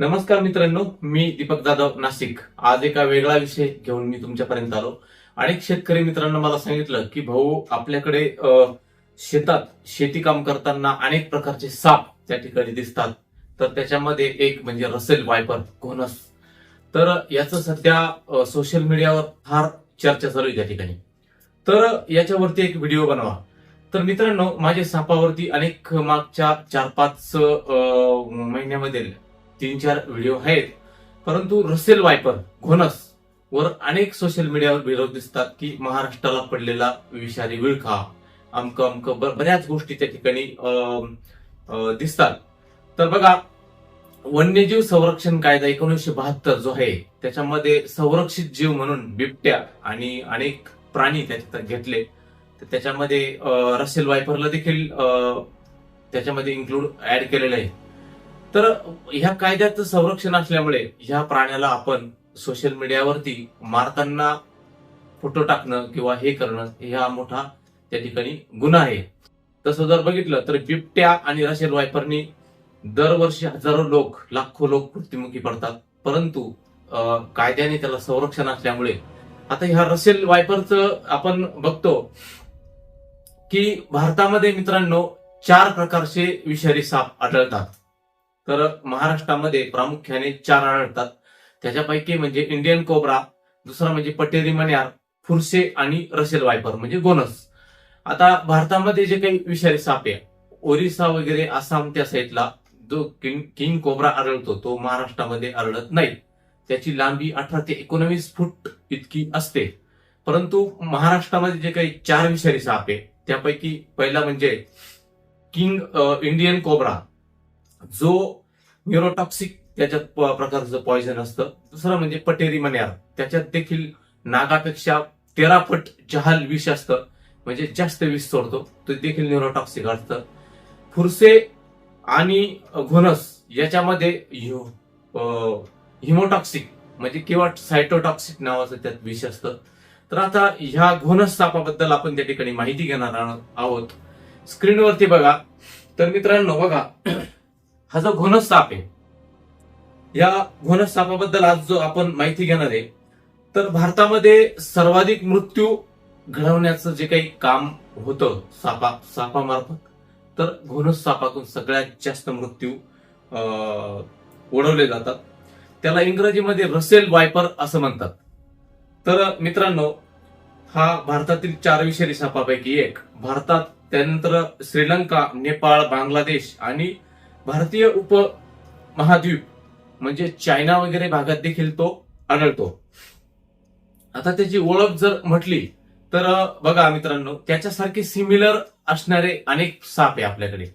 नमस्कार मित्रांनो मी दीपक जाधव नाशिक. आज एका वेगळा विषय घेऊन मी तुमच्यापर्यंत आलो. अनेक शेतकरी मित्रांनो मला सांगितलं की भाऊ आपल्याकडे शेतात शेती काम करताना अनेक प्रकारचे साप त्या ठिकाणी दिसतात. तर त्याच्यामध्ये एक म्हणजे रसेल वायपर कोनस तर याचं सध्या सोशल मीडियावर फार चर्चा चालू आहे त्या ठिकाणी. तर याच्यावरती एक व्हिडिओ बनवा. तर मित्रांनो माझे सापावरती अनेक मागच्या चार पाच महिन्यामध्ये तीन चार व्हिडिओ आहेत. परंतु रसेल वायपर घोनस वर अनेक सोशल मीडियावर व्हिडिओ दिसतात की महाराष्ट्राला पडलेला विषारी विळखा. अमक अमक बऱ्याच गोष्टी त्या ठिकाणी अं, दिसतात. तर बघा वन्यजीव संरक्षण कायदा एकोणीसशे बहात्तर जो आहे त्याच्यामध्ये संरक्षित जीव म्हणून बिबट्या आणि अनेक प्राणी त्याच्यात घेतले. तर त्याच्यामध्ये रसेल वायपरला देखील अं, त्याच्यामध्ये इन्क्लूड ऍड केलेलं आहे. तर ह्या कायद्याचं संरक्षण असल्यामुळे ह्या प्राण्याला आपण सोशल मीडियावरती मारताना फोटो टाकणं किंवा हे करणं ह्या मोठा त्या ठिकाणी गुन्हा आहे. तसं जर बघितलं तर बिबट्या आणि रसेल वायपरनी दरवर्षी हजारो लोक लाखो लोक मृत्युमुखी पडतात. परंतु कायद्याने त्याला संरक्षण असल्यामुळे. आता ह्या रसेल वायपरचं आपण बघतो की भारतामध्ये मित्रांनो चार प्रकारचे विषारी साप आढळतात. तर महाराष्ट्रामध्ये प्रामुख्याने चार आढळतात त्याच्यापैकी म्हणजे इंडियन कोबरा दुसरा म्हणजे पटेरी मण्यार फुरसे आणि रसेल वायपर म्हणजे गोनस आता भारतामध्ये जे काही विषारी साप आहे ओरिसा वगैरे आसाम त्या साईडला जो किंग किंग कोबरा आढळतो तो महाराष्ट्रामध्ये आढळत नाही. त्याची लांबी अठरा ते एकोणवीस फूट इतकी असते. परंतु महाराष्ट्रामध्ये जे काही चार विषारी साप आहे त्यापैकी पहिला म्हणजे किंग इंडियन कोबरा जो न्यूरोटॉक्सिक त्याच्यात प्रकारचं पॉइझन असतं दुसरं म्हणजे पटेरी मन्यार त्याच्यात देखील नागापेक्षा तेरा पट जहाल विष असतं म्हणजे जास्त विष सोडतो ते देखील न्यूरोटॉक्सिक असतं. फुरसे आणि घोनस याच्यामध्ये अ, हिमोटॉक्सिक म्हणजे किंवा सायटोटॉक्सिक नावाचं त्यात विष असतं. तर आता ह्या घोनस सापाबद्दल आपण त्या ठिकाणी माहिती घेणार आहोत. स्क्रीनवरती बघा. तर मित्रांनो बघा. हा जो घनस्ताप आहे या घनस्तापाबद्दल आज जो आपण माहिती घेणार आहे तर भारतामध्ये सर्वाधिक मृत्यू घडवण्याचं जे काही काम होतं सापा सापामार्फत तर घनस्तापातून सगळ्यात जास्त मृत्यू ओढवले जातात. त्याला इंग्रजीमध्ये रसेल वायपर असं म्हणतात. तर मित्रांनो हा भारतातील चार विषारी सापापैकी एक. भारतात त्यानंतर श्रीलंका नेपाळ बांगलादेश आणि भारतीय उप महाद्वीप म्हणजे चायना वगैरे भागात देखील तो आढळतो. आता त्याची ओळख जर म्हटली तर बघा मित्रांनो त्याच्यासारखे सिमिलर असणारे अनेक साप आहे आपल्याकडे.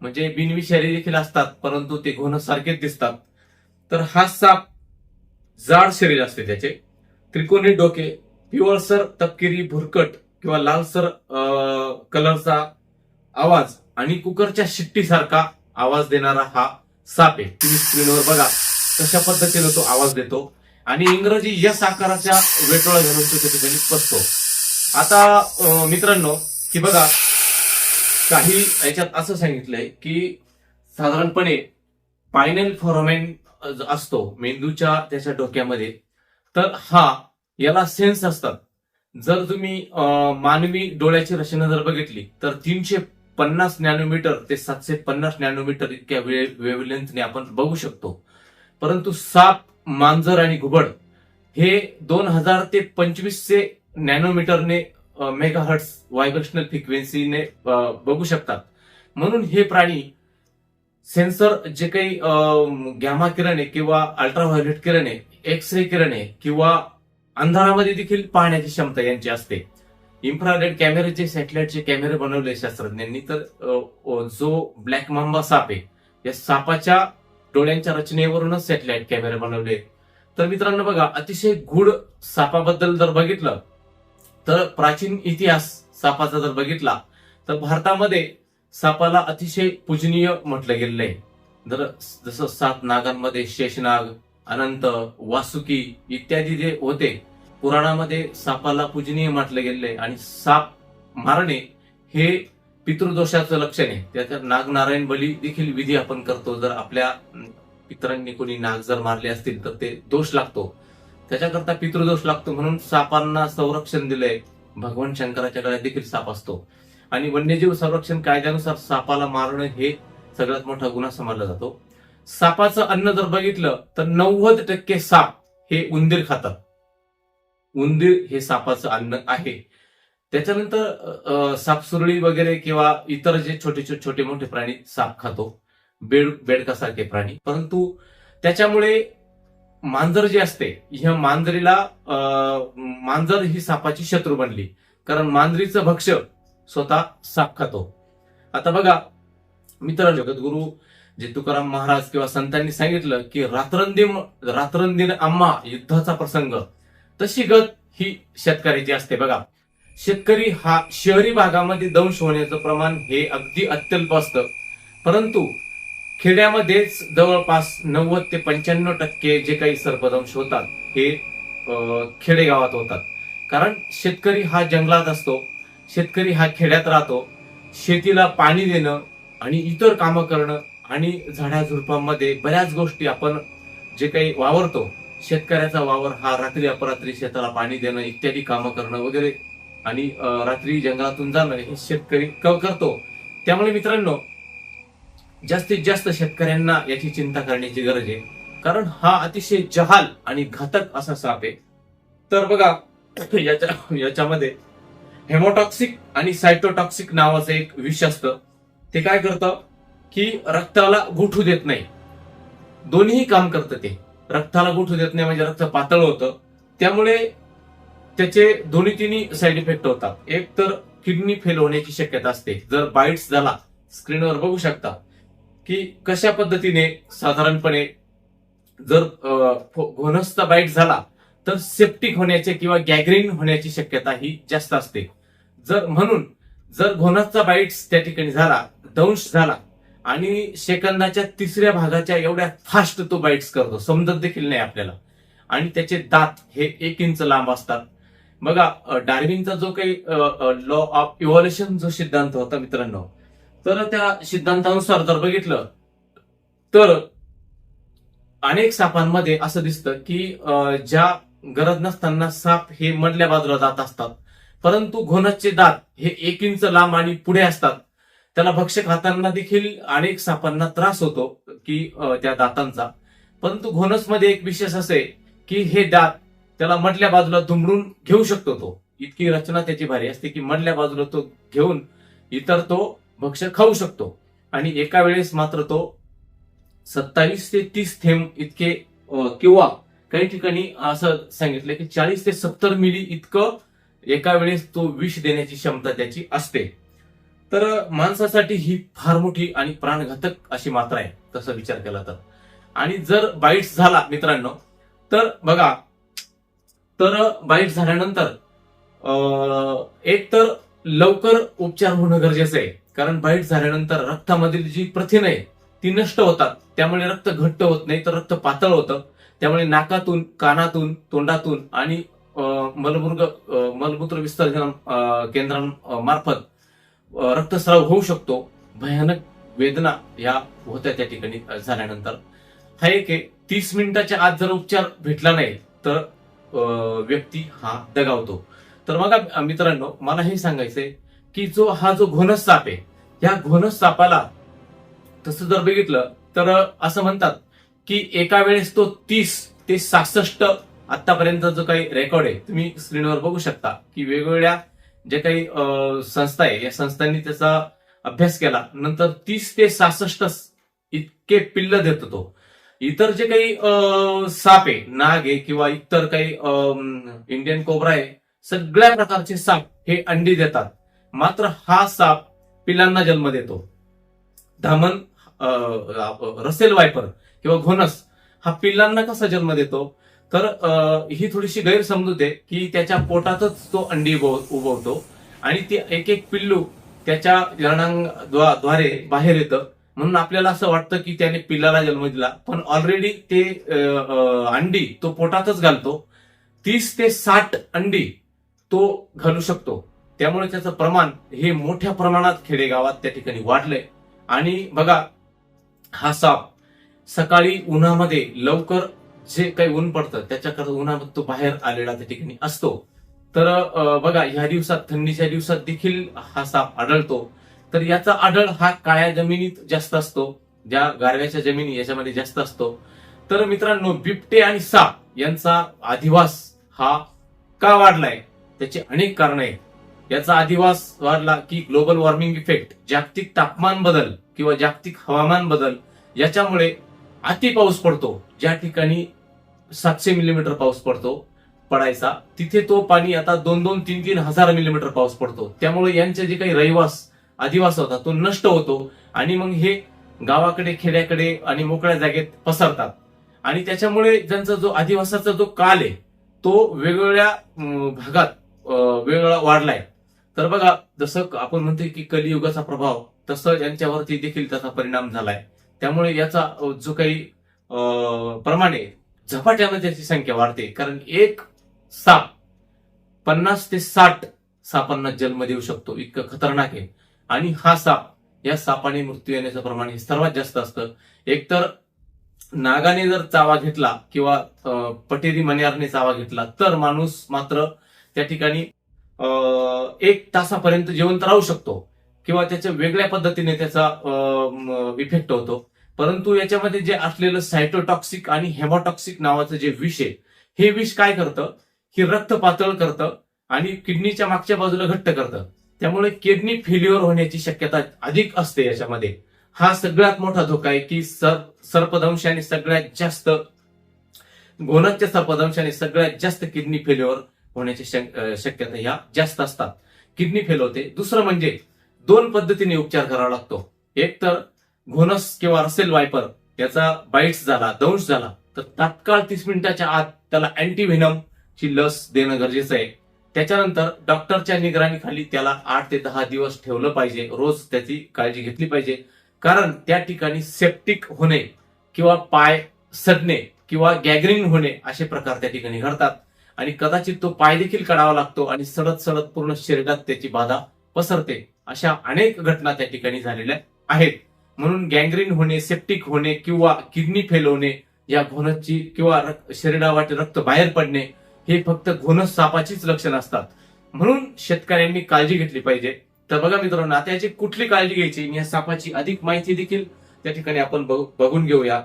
म्हणजे बिनविषारी देखील असतात परंतु ते घोणस सारखेच दिसतात. तर हा साप जाड शरीर असते त्याचे. त्रिकोणी डोके पिवळसर तपकिरी भुरकट किंवा लालसर अं, कलरचा आवाज आणि कुकरच्या शिट्टीसारखा आवाज देणारा हा साप आहे. तुम्ही स्क्रीनवर बघा कशा पद्धतीने तो आवाज देतो. आणि इंग्रजी यस आकाराच्या वेटोळा घालून तो त्या ठिकाणी बसतो. आता मित्रांनो की बघा काही याच्यात असं सांगितलंय की साधारणपणे पायनल फॉरमेन असतो मेंदूच्या त्याच्या डोक्यामध्ये तर हा याला सेन्स असतात. जर तुम्ही मानवी डोळ्याची रचना जर बघितली तर तीनशे पन्नास नॅनोमीटर ते सातशे पन्नास नॅनोमीटर इतक्या वेवलेंथने आपण बघू शकतो. परंतु साप मांजर आणि घुबड हे दोन हजार ते पंचवीसशे नॅनोमीटरने मेगाहर्ट्स वायब्रेशनल व्हायब्रेशनल फ्रिक्वेन्सीने बघू शकतात. म्हणून हे प्राणी सेन्सर जे काही गॅमा किरणे किंवा अल्ट्राव्हायोलेट किरणे एक्स रे किरणे किंवा अंधारामध्ये देखील पाहण्याची क्षमता यांची असते. इन्फ्रारेड कॅमेरेचे सॅटेलाइटचे कॅमेरे बनवले शास्त्रज्ञांनी तर जो ब्लॅक मांबा साप आहे या सापाच्या डोळ्यांच्या रचनेवरूनच सॅटेलाइट कॅमेरे बनवले. तर मित्रांनो बघा अतिशय गुढ सापाबद्दल जर बघितलं तर प्राचीन इतिहास सापाचा जर बघितला तर भारतामध्ये सापाला अतिशय पूजनीय म्हटलं गेलेलं आहे. जर जसं सात नागांमध्ये शेषनाग अनंत वासुकी इत्यादी जे होते पुराणामध्ये सापाला पूजनीय म्हटलं गेलेलं आहे आणि साप मारणे हे पितृदोषाचं लक्षण आहे. त्याच्यात नागनारायण बली देखील विधी आपण करतो. जर आपल्या पितरांनी कोणी नाग जर मारले असतील तर ते दोष लागतो. त्याच्याकरता पितृदोष लागतो म्हणून सापांना संरक्षण दिलंय. भगवान शंकराच्या गळ्यात देखील साप असतो. आणि वन्यजीव संरक्षण कायद्यानुसार सापाला मारणं हे सगळ्यात मोठा गुन्हा समजला जातो. सापाचं अन्न जर बघितलं तर नव्वद टक्के साप हे उंदीर खातात. उंदीर हे सापाचं अन्न आहे. त्याच्यानंतर सापसुरळी वगैरे किंवा इतर जे छोटे छोटे छोटे मोठे प्राणी साप खातो. बेड बेडकासारखे प्राणी. परंतु त्याच्यामुळे मांजर जे असते ह्या मांजरीला मांजर ही सापाची शत्रू बनली. कारण मांजरीचं भक्ष स्वतः साप खातो. आता बघा मित्र जगद्गुरु जे तुकाराम महाराज किंवा संतांनी सांगितलं की रात्रंदिन रात्रंदिन आम्हा युद्धाचा प्रसंग तशी गत ही शेतकऱ्याची असते बघा. शेतकरी हा शहरी भागामध्ये दंश होण्याचं प्रमाण हे अगदी अत्यल्प असतं. परंतु खेड्यामध्येच जवळपास नव्वद ते पंच्याण्णव टक्के जे काही सर्पदंश होतात हे खेडेगावात होतात. कारण शेतकरी हा जंगलात असतो शेतकरी हा खेड्यात राहतो शेतीला पाणी देणं आणि इतर कामं करणं आणि झाड्या झुडपांमध्ये बऱ्याच गोष्टी आपण जे काही वावरतो शेतकऱ्याचा वावर हा रात्री अपरात्री शेताला पाणी देणं इत्यादी कामं करणं वगैरे आणि रात्री जंगलातून जाणं हे शेतकरी करतो. त्यामुळे मित्रांनो जास्तीत जास्त शेतकऱ्यांना याची चिंता करण्याची गरज आहे. कारण हा अतिशय जहाल आणि घातक असा साप आहे. तर बघा याच्या याच्यामध्ये हेमोटॉक्सिक आणि सायटोटॉक्सिक नावाचं एक विष असतं. ते काय करतं? की रक्ताला गुठू देत नाही. दोन्ही काम करतं ते. रक्ताला गुठू देत नाही म्हणजे रक्त पातळ होतं. त्यामुळे त्याचे दोन्ही तिन्ही साईड इफेक्ट होतात. एक तर किडनी फेल होण्याची शक्यता असते. जर बाईट्स झाला स्क्रीनवर बघू शकता की कशा पद्धतीने साधारणपणे जर अ, फो- बाईट झाला तर सेप्टिक होण्याचे किंवा गॅग्रीन होण्याची शक्यता ही जास्त असते. जर म्हणून जर घोनसचा बाईट्स त्या ठिकाणी झाला दंश झाला आणि सेकंदाच्या तिसऱ्या भागाच्या एवढ्या फास्ट तो बाईट्स करतो. समजत देखील नाही आपल्याला. आणि त्याचे दात हे एक इंच लांब असतात. बघा डार्विनचा जो काही लॉ ऑफ इव्हॉल्युशन जो सिद्धांत होता मित्रांनो तर त्या सिद्धांतानुसार जर बघितलं तर अनेक सापांमध्ये असं दिसतं की ज्या गरज नसताना साप हे मधल्या बाजूला जात असतात. परंतु घोनसचे दात हे एक इंच लांब आणि पुढे असतात. त्याला भक्ष्य खाताना देखील अनेक सापांना त्रास होतो की त्या दातांचा. परंतु घोणसमध्ये एक विशेष असे की हे दात त्याला मधल्या बाजूला दुमडून घेऊ शकतो तो. इतकी रचना त्याची भारी असते की मधल्या बाजूला तो घेऊन इतर तो भक्ष्य खाऊ शकतो. आणि एका वेळेस मात्र तो सत्तावीस ते तीस थेंब इतके किंवा काही ठिकाणी असं सांगितलं की चाळीस ते सत्तर मिली इतकं एका वेळेस तो विष देण्याची क्षमता त्याची असते. तर माणसासाठी ही फार मोठी आणि प्राणघातक अशी मात्रा आहे तसा विचार केला तर. आणि जर बाईट्स झाला मित्रांनो तर बघा तर बाईट झाल्यानंतर एक तर लवकर उपचार होणं गरजेचं आहे कारण बाईट झाल्यानंतर रक्तामधील जी प्रथिन आहे ती नष्ट होतात. त्यामुळे रक्त घट्ट होत नाही तर रक्त पातळ होतं. त्यामुळे नाकातून कानातून तोंडातून आणि मलमूर्ग मलमूत्र विसर्जन केंद्रांमार्फत रक्तस्राव होऊ शकतो. भयानक वेदना या होत्या त्या ठिकाणी झाल्यानंतर. हा एक आहे तीस मिनिटाच्या आत जर उपचार भेटला नाही तर व्यक्ती हा दगावतो. तर मग मित्रांनो मला हे सांगायचंय की जो हा जो घोणस साप आहे या घोणस सापाला तसं जर बघितलं तर असं म्हणतात की एका वेळेस तो तीस ते सहासष्ट आतापर्यंत जो काही रेकॉर्ड आहे तुम्ही स्क्रीनवर बघू शकता की वेगवेगळ्या जे काही संस्था आहे या संस्थांनी त्याचा अभ्यास केला. नंतर तीस ते सहासष्ट इतके पिल्ल देतो तो इतर जे काही साप आहे नाग आहे किंवा इतर काही इंडियन कोबरा आहे सगळ्या प्रकारचे साप हे अंडी देतात. मात्र हा साप पिल्लांना जन्म देतो. धामन रसेल वायपर किंवा घोनस हा पिल्लांना कसा जन्म देतो? तर ही थोडीशी गैरसमजूत आहे की त्याच्या पोटातच तो अंडी उभवतो आणि ते एक एक पिल्लू त्याच्या जनांद्वारे बाहेर येतं. म्हणून आपल्याला असं वाटतं की त्याने पिल्लाला जन्म दिला पण ऑलरेडी ते अंडी तो पोटातच घालतो. तीस ते साठ अंडी तो घालू शकतो. त्यामुळे त्याचं प्रमाण हे मोठ्या प्रमाणात खेडेगावात त्या ठिकाणी वाढलंय. आणि बघा हा साप सकाळी उन्हामध्ये लवकर जे काही ऊन पडतं त्याच्याकडे उन्हामध्ये तो बाहेर आलेला त्या ठिकाणी असतो. तर बघा ह्या दिवसात थंडीच्या दिवसात देखील हा साप आढळतो. तर याचा आढळ हा काळ्या जमिनीत जास्त असतो. ज्या गारव्याच्या जमिनी याच्यामध्ये जास्त असतो. तर मित्रांनो बिबटे आणि साप यांचा अधिवास हा का वाढलाय? त्याची अनेक कारण आहेत. याचा अधिवास वाढला की ग्लोबल वॉर्मिंग इफेक्ट जागतिक तापमान बदल किंवा जागतिक हवामान बदल याच्यामुळे अति पाऊस पडतो. ज्या ठिकाणी सातशे मिलीमीटर पाऊस पडतो पडायचा. तिथे तो पाणी आता दोन दोन तीन तीन हजार मिलीमीटर पाऊस पडतो. त्यामुळे यांचे जे काही रहिवास आदिवास होता तो नष्ट होतो आणि मग हे गावाकडे खेड्याकडे आणि मोकळ्या जागेत पसरतात. आणि त्याच्यामुळे ज्यांचा जो आदिवासाचा जो काल आहे तो वेगवेगळ्या भागात अं, वेगवेगळा वाढलाय. तर बघा जसं आपण म्हणतो की कलियुगाचा प्रभाव तसं यांच्यावरती देखील त्याचा परिणाम झालाय. त्यामुळे याचा जो काही प्रमाणे प्रमाण आहे झपाट्यानं त्याची संख्या वाढते. कारण एक साप पन्नास ते साठ सापांना जन्म देऊ शकतो. इतकं खतरनाक आहे. आणि हा साप या सापाने मृत्यू येण्याचं प्रमाण हे सर्वात जास्त असतं. एकतर नागाने जर चावा घेतला किंवा पटेरी मण्यारने चावा घेतला तर माणूस मात्र त्या ठिकाणी अं, एक तासापर्यंत जिवंत राहू शकतो. किंवा त्याच्या वेगळ्या पद्धतीने त्याचा इफेक्ट होतो. परंतु याच्यामध्ये जे असलेलं सायटोटॉक्सिक आणि हेमोटॉक्सिक नावाचं जे विष आहे हे विष काय करतं? हे रक्त पातळ करतं आणि किडनीच्या मागच्या बाजूला घट्ट करतं. त्यामुळे किडनी फेल्युअर होण्याची शक्यता अधिक असते याच्यामध्ये. हा सगळ्यात मोठा धोका आहे की सर सर्पदंशाने सगळ्यात जास्त गोनकच्या सर्पदंशाने सगळ्यात जास्त किडनी फेल्युअर होण्याची शक- शक्यता ह्या जास्त असतात. किडनी फेल होते. दुसरं म्हणजे दोन पद्धतीने उपचार करावा लागतो. एक तर घोनस किंवा रसेल वायपर याचा बाईट्स झाला दंश झाला तर तात्काळ तीस मिनिटाच्या आत त्याला अँटीव्हेनम ची लस देणं गरजेचं आहे. त्याच्यानंतर डॉक्टरच्या निगराणीखाली त्याला आठ ते दहा दिवस ठेवलं पाहिजे. रोज त्याची काळजी घेतली पाहिजे. कारण त्या ठिकाणी सेप्टिक होणे किंवा पाय सडणे किंवा गॅगरिंग होणे असे प्रकार त्या ठिकाणी घडतात. आणि कदाचित तो पाय देखील काढावा लागतो आणि सडत सडत पूर्ण शरीरात त्याची बाधा पसरते. अशा अनेक घटना त्या ठिकाणी झालेल्या आहेत. म्हणून गँग्रीन होणे सेप्टिक होणे किंवा किडनी फेल होणे या घोनसची किंवा शरीरावाटे रक्त बाहेर पडणे हे फक्त घोनस सापाचीच लक्षण असतात. म्हणून शेतकऱ्यांनी काळजी घेतली पाहिजे. तर बघा मित्रांनो आता याची कुठली काळजी घ्यायची? या सापाची अधिक माहिती देखील त्या ठिकाणी आपण बघून घेऊया.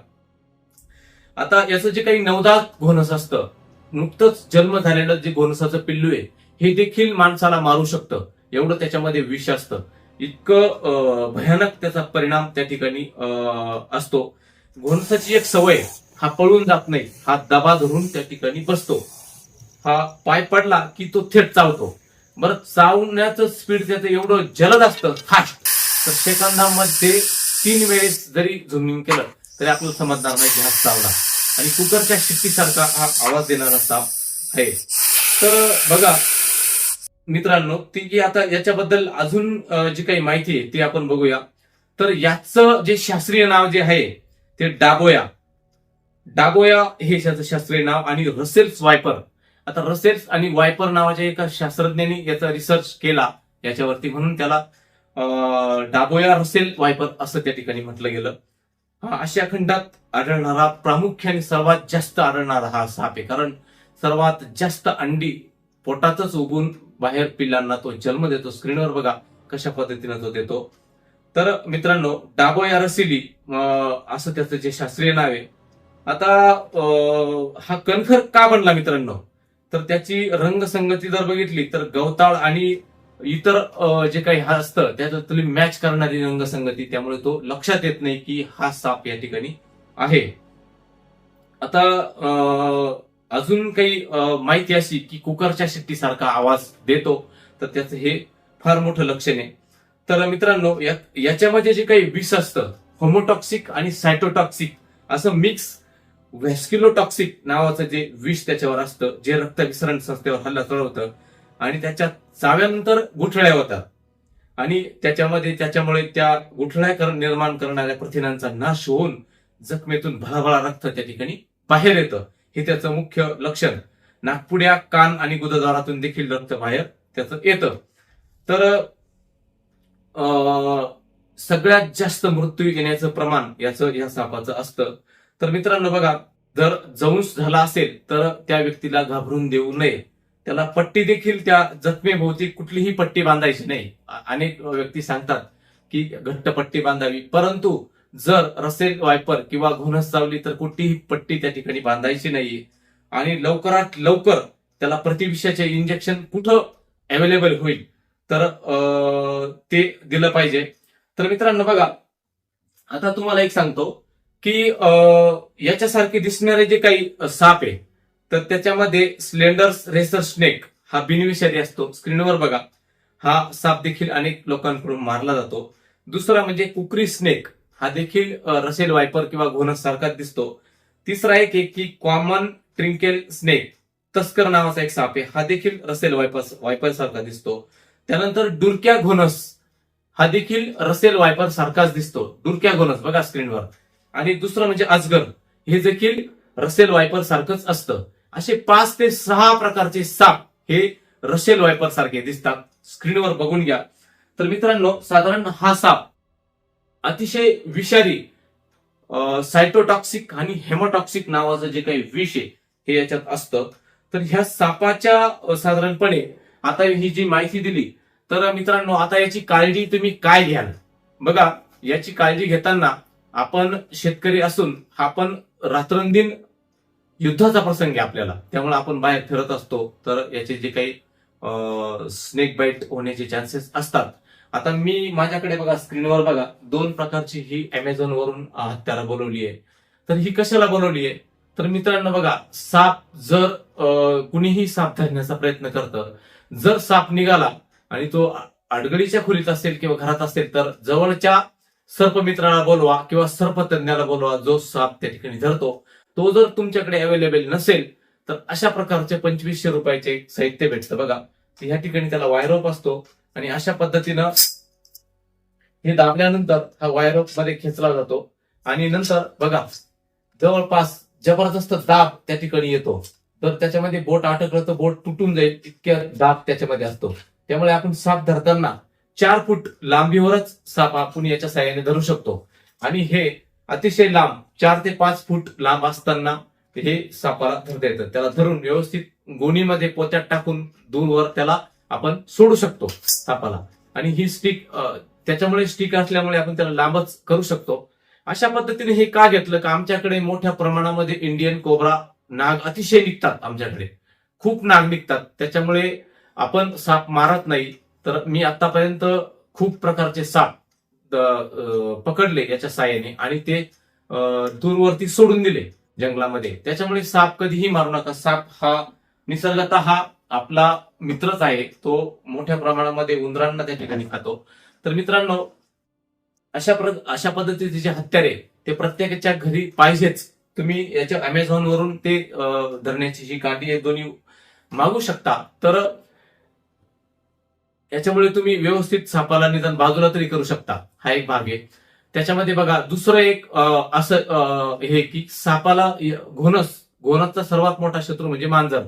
आता याचं जे काही नवदात घोनस असतं नुकतंच जन्म झालेलं जे घोनसाचं पिल्लू आहे हे देखील माणसाला मारू शकतं. एवढं त्याच्यामध्ये विष असतं. इतकं अं, भयानक त्याचा परिणाम त्या ठिकाणी अं, असतो. घोणसाची एक सवय हा पळून जात नाही. हा दबा धरून त्या ठिकाणी बसतो. हा पाय पडला की तो थेट चावतो बरं चावण्याचं स्पीड त्याचं एवढं जलद असतं फास्ट तर सेकंदामध्ये तीन वेळेस जरी झुमिंग केलं तरी आपल्याला समजणार नाही की हा चावला. आणि कुकरच्या शिट्टीसारखा हा आवाज देणारा साप आहे. तर बघा मित्रांनो ती आता याच्याबद्दल अजून जी काही माहिती आहे ती आपण बघूया. तर याचं जे शास्त्रीय नाव जे आहे ते डाबोया डाबोया हे याचं शास्त्रीय नाव आणि रसेल्स वायपर. आता रसेल्स आणि वायपर नावाच्या एका शास्त्रज्ञांनी याचा रिसर्च केला याच्यावरती म्हणून त्याला डाबोया रसेल वायपर असं त्या ठिकाणी म्हटलं गेलं. हा आशिया खंडात आढळणारा प्रामुख्याने सर्वात जास्त आढळणारा हा साप आहे. कारण सर्वात जास्त अंडी पोटातच उभून बाहेर पिल्लांना तो जन्म देतो. स्क्रीनवर बघा कशा पद्धतीनं तो देतो. तर मित्रांनो डाबोया रसिली अं, असं त्याचं जे शास्त्रीय नाव आहे. आता हा कणखर का बनला मित्रांनो? तर त्याची रंगसंगती जर बघितली तर गवताळ आणि इतर जे काही हा असतं त्याच्यात तुम्ही मॅच करणारी रंगसंगती त्यामुळे तो लक्षात येत नाही की हा साप या ठिकाणी आहे. आता अं, अजून काही माहिती अशी की कुकरच्या शिट्टीसारखा आवाज देतो तर त्याचं हे फार मोठं लक्षण आहे. तर मित्रांनो याच्यामध्ये जे काही विष असतं होमोटॉक्सिक आणि सायटोटॉक्सिक असं मिक्स व्हॅस्क्युलोटॉक्सिक नावाचं जे विष त्याच्यावर असतं जे रक्त विसरण संस्थेवर हल्ला चढवतं आणि त्याच्या चाव्यानंतर गुठळ्या होतात. आणि त्याच्यामध्ये त्याच्यामुळे त्या गुठळ्या कर- निर्माण करणाऱ्या प्रथिनांचा नाश होऊन जखमेतून भळाभळा रक्त त्या ठिकाणी बाहेर येतं. हे त्याचं मुख्य लक्षण. नागपुड्या कान आणि गुदद्वारातून देखील रक्त बाहेर त्याचं येतं. तर अं, सगळ्यात जास्त मृत्यू येण्याचं प्रमाण याचं या सापाचं असतं. तर मित्रांनो बघा जर जवंश झाला असेल तर त्या व्यक्तीला घाबरून देऊ नये. त्याला पट्टी देखील त्या जखमेभोवती कुठलीही पट्टी बांधायची नाही. अनेक व्यक्ती सांगतात की घट्ट पट्टी बांधावी. परंतु जर रस्ते वायपर किंवा घुनस चावली तर कुठलीही पट्टी त्या ठिकाणी बांधायची नाहीये. आणि लवकरात लवकर त्याला प्रतिविषाचे इंजेक्शन कुठं अवेलेबल होईल तर ते दिलं पाहिजे. तर मित्रांनो बघा आता तुम्हाला एक सांगतो की याच्यासारखे दिसणारे जे काही साप आहे तर त्याच्यामध्ये स्लेंडर रेसर स्नेक हा बिनविषारी असतो. स्क्रीनवर बघा हा साप देखील अनेक लोकांकडून मारला जातो. दुसरा म्हणजे कुकरी स्नेक हा देखील रसेल वायपर किंवा घोनस सारखाच दिसतो. तिसरा एक आहे की कॉमन ट्रिंकेल स्नेक तस्कर नावाचा एक साप आहे. हा देखील रसेल वायपर वायपर सारखा दिसतो. त्यानंतर डुरक्या घोनस हा देखील रसेल वायपर सारखाच दिसतो. डुरक्या घोनस बघा स्क्रीनवर. आणि दुसरं म्हणजे अजगर हे देखील रसेल वायपर सारखंच असतं. असे पाच ते सहा प्रकारचे साप हे रसेल वायपर सारखे दिसतात. स्क्रीनवर बघून घ्या. तर मित्रांनो साधारण हा साप अतिशय विषारी सायटोटॉक्सिक आणि हेमोटॉक्सिक नावाचं जे काही विष आहे हे याच्यात असतं. तर ह्या सापाच्या साधारणपणे आता ही जी माहिती दिली तर मित्रांनो आता याची काळजी तुम्ही काय घ्याल? बघा याची काळजी घेताना आपण शेतकरी असून आपण रात्रंदिन युद्धाचा प्रसंग आहे आपल्याला. त्यामुळे आपण बाहेर फिरत असतो तर याचे जे काही स्नेक बाईट होण्याचे चान्सेस असतात. आता मी माझ्याकडे बघा स्क्रीनवर बघा दोन प्रकारची ही अमेझॉन वरून हत्यारा हत्यारं बनवली आहे. तर ही कशाला बनवली आहे? तर मित्रांनो बघा साप जर कुणीही साप धरण्याचा प्रयत्न करतं जर साप निघाला आणि तो अडगडीच्या खोलीत असेल किंवा घरात असेल तर जवळच्या सर्पमित्राला बोलवा किंवा सर्पतज्ञाला बोलवा जो साप त्या ठिकाणी धरतो. तो जर तुमच्याकडे अवेलेबल नसेल तर अशा प्रकारचे पंचवीसशे रुपयाचे साहित्य भेटतं बघा. या ह्या ठिकाणी त्याला वायरोप असतो आणि अशा पद्धतीनं हे दाबल्यानंतर हा वायरमध्ये खेचला जातो. आणि नंतर बघा जवळपास जबरदस्त दाब त्या ठिकाणी येतो. तर त्याच्यामध्ये बोट अटकलं तर बोट तुटून जाईल इतक्या दाब त्याच्यामध्ये असतो. त्यामुळे आपण साप धरताना चार फूट लांबीवरच साप आपण याच्या साह्याने धरू शकतो. आणि हे अतिशय लांब चार ते पाच फूट लांब असताना हे सापाला धरता येतं. त्याला धरून व्यवस्थित गोणीमध्ये पोत्यात टाकून दूरवर त्याला आपण सोडू शकतो सापाला. आणि ही स्टिक त्याच्यामुळे स्टिक असल्यामुळे आपण त्याला लांबच करू शकतो. अशा पद्धतीने हे का घेतलं? का आमच्याकडे मोठ्या प्रमाणामध्ये इंडियन कोबरा नाग अतिशय निघतात आमच्याकडे. खूप नाग निघतात. त्याच्यामुळे आपण साप मारत नाही. तर मी आतापर्यंत खूप प्रकारचे साप पकडले याच्या साह्याने आणि ते दूरवरती सोडून दिले जंगलामध्ये. त्याच्यामुळे साप कधीही मारू नका. साप हा निसर्गतः हा आपला मित्रच आहे. तो मोठ्या प्रमाणामध्ये उंदरांना त्या ठिकाणी खातो. तर मित्रांनो अशा प्र अशा पद्धतीचे जे हत्यारे ते प्रत्येकाच्या घरी पाहिजेच. तुम्ही याच्या अमेझॉन वरून ते धरण्याची जी गाडी आहे दोन्ही मागू शकता. तर याच्यामुळे तुम्ही व्यवस्थित सापाला निदान बाजूला तरी करू शकता. हा एक भाग आहे. त्याच्यामध्ये बघा दुसरं एक असं हे की सापाला घोनस घोणस घोणसचा सर्वात मोठा शत्रू म्हणजे मांजर.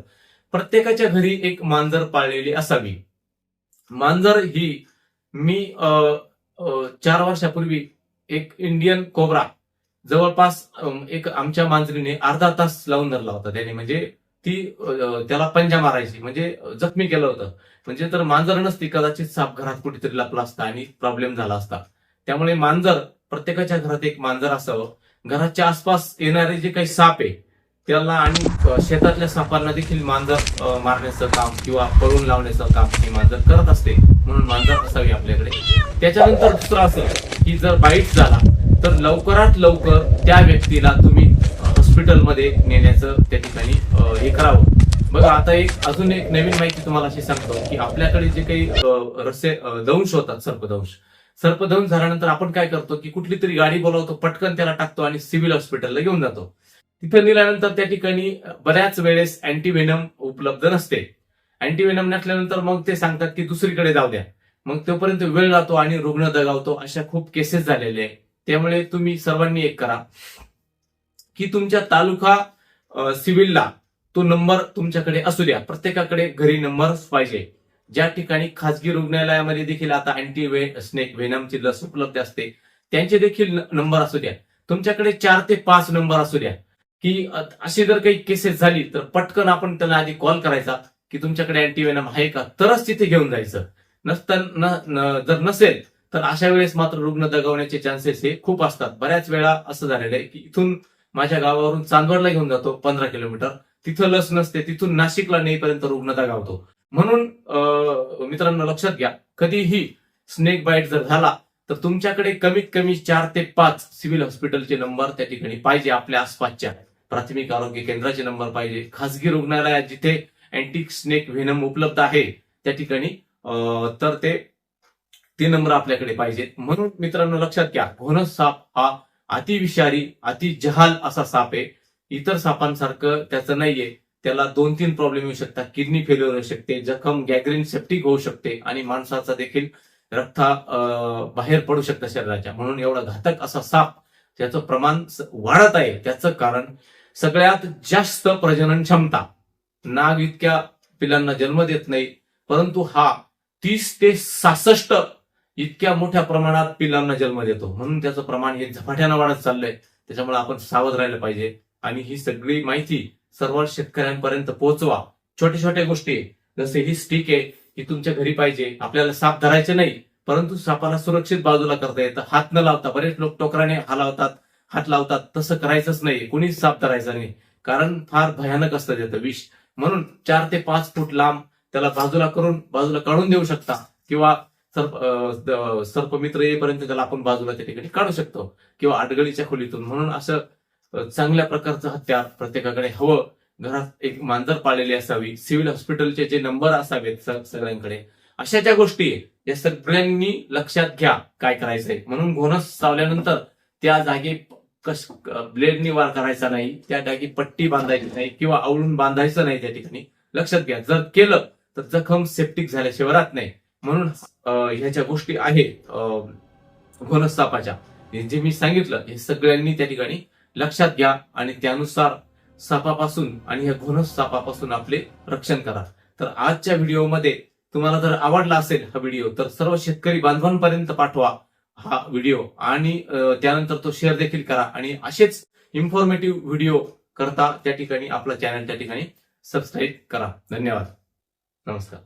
प्रत्येकाच्या घरी एक मांजर पाळलेली असावी. मांजर ही मी चार वर्षापूर्वी एक इंडियन कोबरा जवळपास एक आमच्या मांजरीने अर्धा तास लावून धरला होता त्याने. म्हणजे ती त्याला पंजा मारायची म्हणजे जखमी केलं होतं. म्हणजे तर मांजर नसती कदाचित साप घरात कुठेतरी लपला असता आणि प्रॉब्लेम झाला असता. त्यामुळे मांजर प्रत्येकाच्या घरात एक मांजर असावं. घराच्या आसपास येणारे जे काही साप आहे त्याला आणि शेतातल्या सापांना देखील मांजर मारण्याचं काम किंवा पळून लावण्याचं काम हे मांजर करत असते म्हणून मांजर असावी आपल्याकडे. त्याच्यानंतर दुसरं असं की जर बाईट झाला तर लवकरात लवकर त्या व्यक्तीला तुम्ही हॉस्पिटलमध्ये नेण्याचं त्या ठिकाणी हे करावं. बघा आता एक अजून एक नवीन माहिती तुम्हाला अशी सांगतो की आपल्याकडे जे काही रस्ते दंश होतात सर्पदंश. सर्पदंश झाल्यानंतर आपण काय करतो की कुठली तरी गाडी बोलावतो पटकन त्याला टाकतो आणि सिव्हिल हॉस्पिटलला घेऊन जातो. तिथं नेल्यानंतर त्या ठिकाणी बऱ्याच वेळेस अँटीव्हेनम उपलब्ध नसते. अँटीव्हेनम नसल्यानंतर मग ते सांगतात की दुसरीकडे जाऊ द्या. मग तोपर्यंत वेळ जातो आणि रुग्ण दगावतो अशा खूप केसेस झालेले आहे त्यामुळे तुम्ही सर्वांनी एक करा की तुमच्या तालुका सिव्हिलला तो नंबर तुमच्याकडे असू द्या. प्रत्येकाकडे घरी नंबर पाहिजे. ज्या ठिकाणी खासगी रुग्णालयामध्ये देखील आता अँटी वे स्नेक व्हेनमची लस उपलब्ध असते त्यांचे देखील नंबर असू द्या. तुमच्याकडे चार ते पाच नंबर असू द्या. की अशी जर काही केसेस झाली तर पटकन आपण त्यांना आधी कॉल करायचा की तुमच्याकडे अँटीवेनम आहे का? तरच तिथे घेऊन जायचं. नसतं न- जर नसेल तर अशा वेळेस मात्र रुग्ण दगावण्याचे चान्सेस हे खूप असतात. बऱ्याच वेळा असं झालेलं आहे की इथून माझ्या गावावरून चांदवडला घेऊन जातो पंधरा किलोमीटर. तिथं लस नसते तिथून नाशिकला नेईपर्यंत रुग्ण दगावतो. म्हणून मित्रांनो लक्षात घ्या कधीही स्नेक बाईट जर झाला तर तुमच्याकडे कमीत कमी चार ते पाच सिव्हिल हॉस्पिटलचे नंबर त्या ठिकाणी पाहिजे आपल्या आसपासच्या. प्राथमिक आरोग्य केंद्राचे नंबर पाहिजे. खासगी रुग्णालयात जिथे अँटी स्नेक व्हेनम उपलब्ध आहे त्या ठिकाणी तर ते ते नंबर आपल्याकडे पाहिजेत म्हणून मित्रांनो लक्षात घ्या घोणस साप हा अतिविषारी अति जहाल असा साप आहे. इतर सापांसारखं त्याचं नाहीये. त्याला दोन तीन प्रॉब्लेम येऊ शकतात. किडनी फेल्युअर होऊ शकते जखम गॅग्रीन सेप्टिक होऊ शकते आणि माणसाचा देखील रक्ता बाहेर पडू शकतं शरीराच्या. म्हणून एवढा घातक असा साप त्याचं प्रमाण वाढत आहे. त्याचं कारण सगळ्यात जास्त प्रजनन क्षमता. नाग इतक्या पिलांना जन्म देत नाही परंतु हा तीस ते सहासष्ट इतक्या मोठ्या प्रमाणात पिलांना जन्म देतो. म्हणून त्याचं प्रमाण हे झपाट्यानं वाढत चाललंय. त्याच्यामुळे आपण सावध राहिलं पाहिजे. आणि ही सगळी माहिती सर्व शेतकऱ्यांपर्यंत पोहोचवा. छोट्या छोट्या गोष्टी. आहे. जसे ही स्टिक आहे ही तुमच्या घरी पाहिजे. आपल्याला साप धरायचे नाही. परंतु सापाला सुरक्षित बाजूला करता येतं. हात न लावता बरेच लोक टोकराने हलावतात हात लावतात. तसं करायचंच नाही. कोणीच साप धरायचा नाही. कारण फार भयानक असतं त्याचं विष. म्हणून चार ते पाच फूट लांब त्याला बाजूला करून बाजूला काढून देऊ शकता. किंवा सर्प सर्पमित्र येईपर्यंत त्याला आपण बाजूला त्या ठिकाणी काढू शकतो. किंवा आडगळीच्या खोलीतून. म्हणून असं चांगल्या प्रकारचं हत्यार प्रत्येकाकडे हवं. घरात एक मांजर पाळलेली असावी. सिव्हिल हॉस्पिटलचे जे नंबर असावेत सगळ्यांकडे. अशा ज्या गोष्टी हे या सगळ्यांनी लक्षात घ्या काय करायचंय. म्हणून घोणस चावल्यानंतर त्या जागी कस कश ब्लेडनी वार करायचा नाही त्या जागी पट्टी बांधायची नाही किंवा आवळून बांधायचं नाही त्या ठिकाणी. लक्षात घ्या जर केलं तर जखम सेप्टिक झाल्याशिवाय राहत नाही. म्हणून ह्याच्या गोष्टी आहेत अं, सापाच्या जे मी सांगितलं हे सगळ्यांनी त्या ठिकाणी लक्षात घ्या आणि त्यानुसार सापापासून आणि ह्या घोणस सापापासून आपले रक्षण करा. तर आजच्या व्हिडिओमध्ये तुम्हाला जर आवडला असेल हा व्हिडिओ तर सर्व शेतकरी बांधवांपर्यंत पाठवा हा व्हिडिओ. आणि त्यानंतर तो शेअर देखील करा. आणि असेच इन्फॉर्मेटिव्ह व्हिडिओ करता त्या ठिकाणी आपला चॅनल त्या ठिकाणी सबस्क्राईब करा. धन्यवाद. नमस्कार.